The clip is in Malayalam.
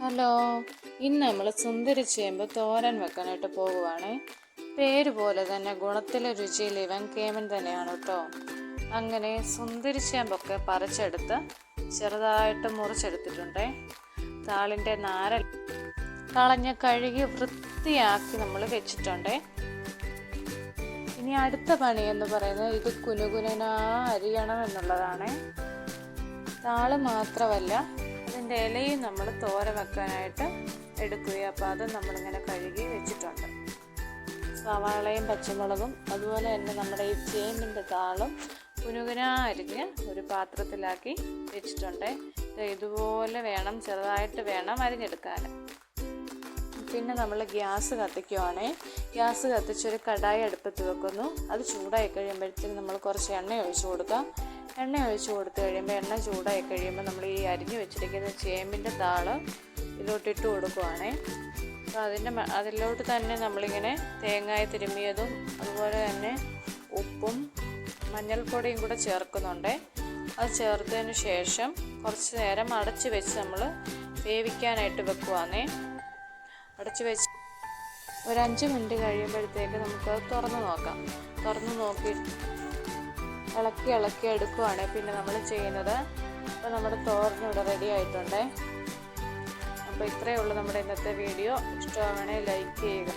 ഹലോ ഇന്ന് നമ്മൾ സുന്ദരി ചേമ്പ് തോരൻ വെക്കാനായിട്ട് പോവുകയാണ് പേര് പോലെ തന്നെ ഗുണത്തിലെ രുചിയിൽ ഇവൻ കേമൻ തന്നെയാണ് കേട്ടോ. അങ്ങനെ സുന്ദരി ചേമ്പൊക്കെ പറിച്ചെടുത്ത് ചെറുതായിട്ട് മുറിച്ചെടുത്തിട്ടുണ്ട്. താളിന്റെ നാരൽ കളഞ്ഞ് കഴുകി വൃത്തിയാക്കി നമ്മൾ വെച്ചിട്ടുണ്ട്. ഇനി അടുത്ത പണി എന്ന് പറയുന്നത് ഇത് കുനുകുനാ അരിയണം എന്നുള്ളതാണ്. താൾ മാത്രമല്ല അതിന്റെ ഇലയും നമ്മൾ തോര വെക്കാനായിട്ട് എടുക്കുകയും അപ്പോൾ അത് നമ്മളിങ്ങനെ കഴുകി വെച്ചിട്ടുണ്ട്. സവാളയും പച്ചമുളകും അതുപോലെ തന്നെ നമ്മുടെ ഈ ചേമ്പിന്റെ താളും കുനുകുന അരിഞ്ഞ് ഒരു പാത്രത്തിലാക്കി വെച്ചിട്ടുണ്ട്. ഇത് ഇതുപോലെ വേണം ചെറുതായിട്ട് വേണം അരിഞ്ഞെടുക്കാൻ. പിന്നെ നമ്മൾ ഗ്യാസ് കത്തിക്കുവാണേ. ഗ്യാസ് കത്തിച്ചൊരു കടായി അടുപ്പത്ത് വെക്കുന്നു. അത് ചൂടായി കഴിയുമ്പോഴത്തേക്ക് നമ്മൾ കുറച്ച് എണ്ണ ഒഴിച്ചു കൊടുക്കാം എണ്ണ ഒഴിച്ച് കൊടുത്തു കഴിയുമ്പോൾ എണ്ണ ചൂടായി കഴിയുമ്പോൾ നമ്മൾ ഈ അരിഞ്ഞു വെച്ചിരിക്കുന്ന ചേമ്പിന്റെ താൾ ഇതിലോട്ട് ഇട്ട് കൊടുക്കുവാണേ. അപ്പോൾ അതിന്റെ അതിലോട്ട് തന്നെ നമ്മളിങ്ങനെ തേങ്ങായ തിരുമ്മിയതും അതുപോലെ തന്നെ ഉപ്പും മഞ്ഞൾപ്പൊടിയും കൂടെ ചേർക്കുന്നുണ്ട്. അത് ചേർത്തതിന് ശേഷം കുറച്ച് നേരം അടച്ച് വെച്ച് നമ്മൾ വേവിക്കാനായിട്ട് വെക്കുവാന്നേ അടച്ച് വെച്ച് ഒരു അഞ്ച് മിനിറ്റ് കഴിയുമ്പോഴത്തേക്ക് നമുക്ക് തുറന്ന് നോക്കാം. തുറന്ന് നോക്കി ഇളക്കി ഇളക്കി എടുക്കുവാണ്. പിന്നെ നമ്മൾ ചെയ്യുന്നത് അപ്പോൾ നമ്മുടെ തോരനിവിടെ റെഡി ആയിട്ടുണ്ട്. അപ്പോൾ ഇത്രയേ ഉള്ളൂ നമ്മുടെ ഇന്നത്തെ വീഡിയോ ഇഷ്ടമാണെങ്കിൽ ലൈക്ക് ചെയ്യുക.